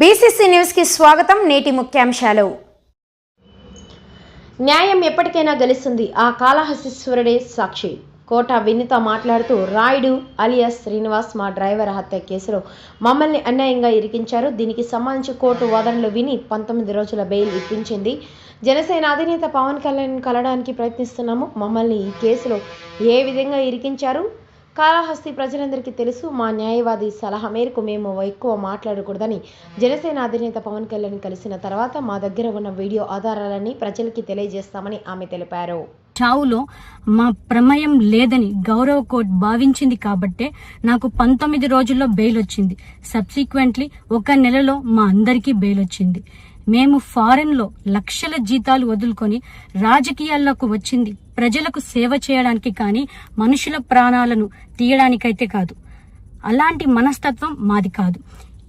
BCC న్యూస్కి స్వాగతం నేటి ముఖ్యాంశాలు. న్యాయం ఎప్పటికైనా గెలుస్తుంది. ఆ కాళహస్తీశ్వరుడే సాక్షి. కోట వినిత మాట్లాడుతూ రాయుడు అలియాస్ శ్రీనివాస్ మా డ్రైవర్ హత్య కేసులో మమ్మల్ని అన్యాయంగా ఇరికించారు. దీనికి సంబంధించి కోర్టు వాదనలు విని పంతొమ్మిది రోజుల బెయిల్ ఇప్పించింది. జనసేన అధినేత పవన్ కళ్యాణ్ కలవడానికి ప్రయత్నిస్తున్నాము. మమ్మల్ని ఈ కేసులో ఏ విధంగా ఇరికించారు? కాళహస్తి ప్రజలందరికీ తెలుసు మా న్యాయవాది సలహా మేరకు మేము ఎక్కువ మాట్లాడకూడదని. జనసేన అధినేత పవన్ కళ్యాణ్ కలిసిన తర్వాత మా దగ్గర ఉన్న వీడియో ఆధారాలన్నీ ప్రజలకి తెలియజేస్తామని ఆమె తెలిపారు. చావులో మా ప్రమేయం లేదని గౌరవ కోర్టు భావించింది కాబట్టే నాకు పంతొమ్మిది రోజుల్లో బెయిల్ వచ్చింది. సబ్సిక్వెంట్లీ ఒక నెలలో మా అందరికీ బెయిల్ వచ్చింది. మేము ఫారెన్లో లక్షల జీతాలు వదులుకొని రాజకీయాల్లోకి వచ్చింది. ప్రజలకు సేవ చేయడానికి కానీ మనుషుల ప్రాణాలను తీయడానికైతే కాదు. అలాంటి మనస్తత్వం మాది కాదు.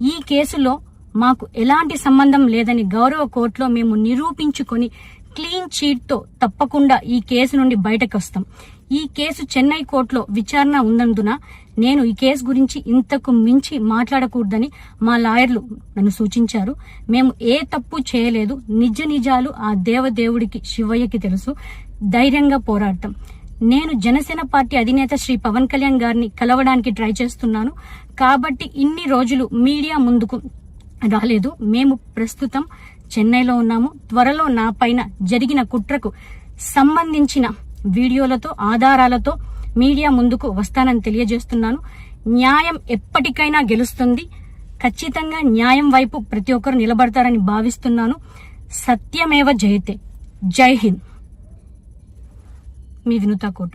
ఈ కేసులో మాకు ఎలాంటి సంబంధం లేదని గౌరవ కోర్టులో మేము నిరూపించుకొని క్లీన్ చీట్తో తప్పకుండా ఈ కేసు నుండి బయటకు వస్తాం. ఈ కేసు చెన్నై కోర్టులో విచారణ ఉన్నందున నేను ఈ కేసు గురించి ఇంతకు మించి మాట్లాడకూడదని మా లాయర్లు నన్ను సూచించారు. మేము ఏ తప్పు చేయలేదు. నిజ నిజాలు ఆ దేవదేవుడికి శివయ్యకి తెలుసు. ధైర్యంగా పోరాడతాం. నేను జనసేన పార్టీ అధినేత శ్రీ పవన్ కళ్యాణ్ గారిని కలవడానికి ట్రై చేస్తున్నాను. కాబట్టి ఇన్ని రోజులు మీడియా ముందుకు రాలేదు. మేము ప్రస్తుతం చెన్నైలో ఉన్నాము. త్వరలో నా పైన జరిగిన కుట్రకు సంబంధించిన వీడియోలతో ఆధారాలతో మీడియా ముందుకు వస్తానని తెలియజేస్తున్నాను. న్యాయం ఎప్పటికైనా గెలుస్తుంది. ఖచ్చితంగా న్యాయం వైపు ప్రతి ఒక్కరు నిలబడతారని భావిస్తున్నాను. సత్యమేవ జయతే. జై హింద్. మీ వినుతా కోట.